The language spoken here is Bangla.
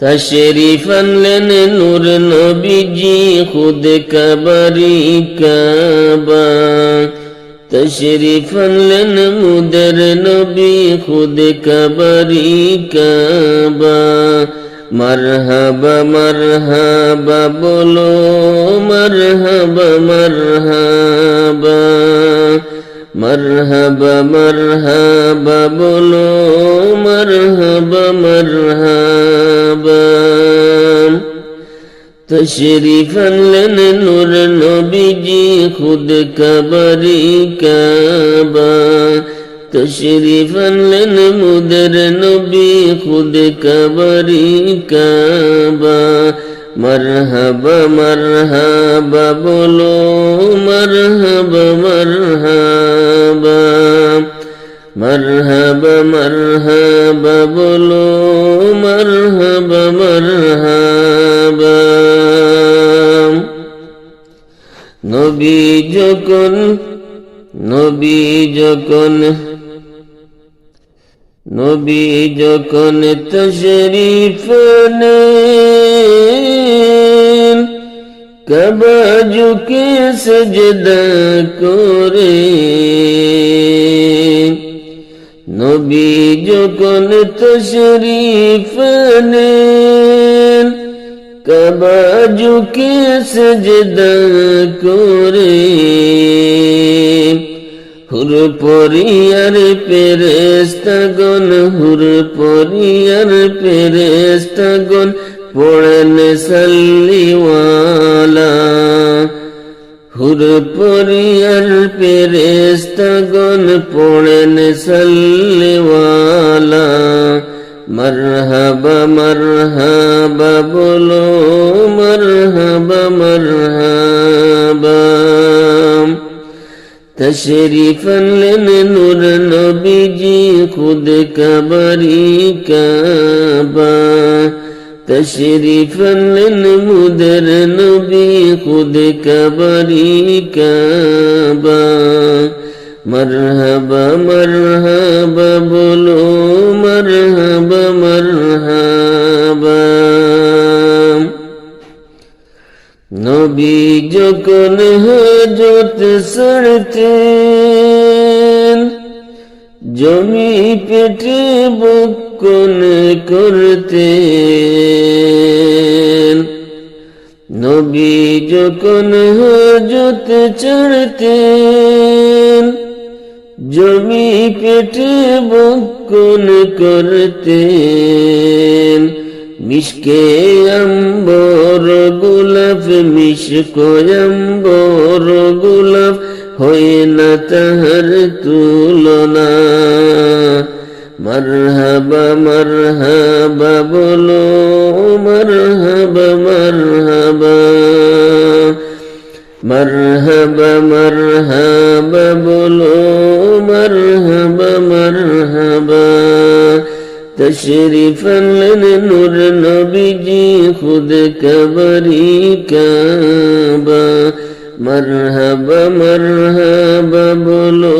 تشریفا لن نور نبی جی خود کبری کعبہ تشریفا لن مدر نبی خود کبری کعبہ مرحبا مرحبا بولو مرحبا مرحبا مرحبا مرحبا بولو مرحبا مرحبا تشریف لن نور نبی جی خود کبری کعبہ تشریف لن مدر نبی خود کبری کعبہ مرحبا مرحبا بولو مرحبا مرحبا مرحبا مرحبا بولو مرحبا مرحبا নবী যখন নবী যখন নবী যখন তশরিফ নেন কবা ঝুঁকে সজদা করে নবী যখন তশরিফ নেন, কবা ঝুঁকে সজদা করে। হুর পরিয়ার পেরেস্তাগন হুর পরিয়ার পেরেস্তাগন পড়েন সাল্লিওয়ালা। হুরপুরিয়ার পেরেস্তগণ পড়েন সল্লিওয়ালা। মরহবা মরহবা, বলো, মরহবা মরহবা। তশরিফন নূর নবীজি, খুদ কবরি কাবা। তশরিফ মুদের নবী খুদ কবরি কাবা। মরহব মরহব, বলো মরহব মরহব। নবী যখন হজত সরতে জমি পেটে বক্ষণ করতে নবী যখন হজত চড়তেন, জমি পেটে বক্ষণ করতেন। মিশকে অম্বর গোলাপ, মিশক অম্বর গোলাপ হই না তাহার তুলনা। মারহাবা মারহাবা, বলো, মারহাবা মারহাবা। মারহাবা মারহাবা, বলো, মারহাবা মারহাবা। তশরিফল নূর নবীজি, খুদ কবরি কাবা। मरहब मरहब बोलो